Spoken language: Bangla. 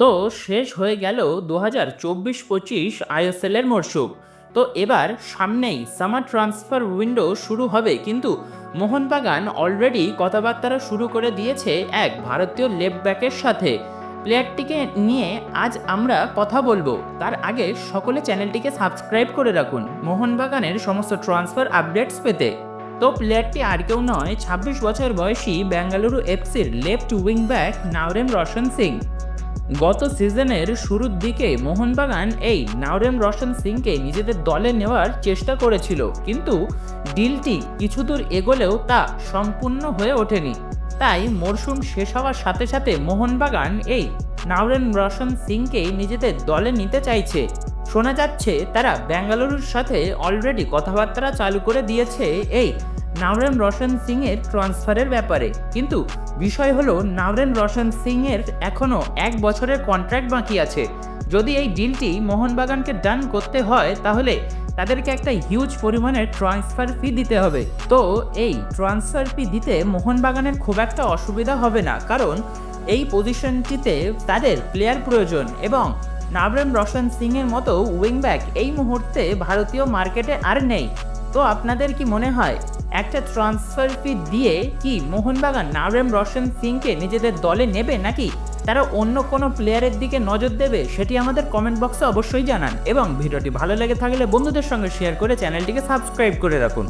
তো শেষ হয়ে গেল দু হাজার চব্বিশ পঁচিশ আইএসএলের মরশুম। তো এবার সামনেই সামার ট্রান্সফার উইন্ডো শুরু হবে, কিন্তু মোহনবাগান অলরেডি কথাবার্তারা শুরু করে দিয়েছে এক ভারতীয় লেফট ব্যাকের সাথে। প্লেয়ারটিকে নিয়ে আজ আমরা কথা বলব। তার আগে সকলে চ্যানেলটিকে সাবস্ক্রাইব করে রাখুন মোহনবাগানের সমস্ত ট্রান্সফার আপডেটস পেতে। তো প্লেয়ারটি আর কেউ নয়, ছাব্বিশ বছর বয়সী বেঙ্গালুরু এফসির left wing back Naorem Roshan Singh. গত সিজনের শুরুর দিকে মোহনবাগান এই নাওরেম রশন সিংকে নিজেদের দলে নেওয়ার চেষ্টা করেছিল, কিন্তু ডিলটি কিছু দূর এগোলেও তা সম্পূর্ণ হয়ে ওঠেনি। তাই মরশুম শেষ হওয়ার সাথে সাথে মোহনবাগান এই নাওরেম রশন সিংকেই নিজেদের দলে নিতে চাইছে। শোনা যাচ্ছে তারা বেঙ্গালুরুর সাথে অলরেডি কথাবার্তা চালু করে দিয়েছে এই নাওরেম রশন সিং এর ট্রান্সফারের ব্যাপারে। কিন্তু বিষয় হলো নাওরেন রশন সিং এর এখনও এক বছরের কন্ট্রাক্ট বাকি আছে। যদি এই ডিলটি মোহনবাগানকে ডান করতে হয়, তাহলে তাদেরকে একটা হিউজ পরিমাণের ট্রান্সফার ফি দিতে হবে। তো এই ট্রান্সফার ফি দিতে মোহনবাগানের খুব একটা অসুবিধা হবে না, কারণ এই পজিশনটিতে তাদের প্লেয়ার প্রয়োজন এবং নাবরেম রশন সিং এর মতো উইং ব্যাক এই মুহূর্তে ভারতীয় মার্কেটে আর নেই। তো আপনাদের কি মনে হয়, একটা ট্রান্সফার ফি দিয়ে কি মোহনবাগান নাবরেম রশন সিংকে নিজেদের দলে নেবে নাকি তারা অন্য কোনো প্লেয়ারের দিকে নজর দেবে সেটি আমাদের কমেন্ট বক্সে অবশ্যই জানান। এবং ভিডিওটি ভালো লেগে থাকলে বন্ধুদের সঙ্গে শেয়ার করে চ্যানেলটিকে সাবস্ক্রাইব করে রাখুন।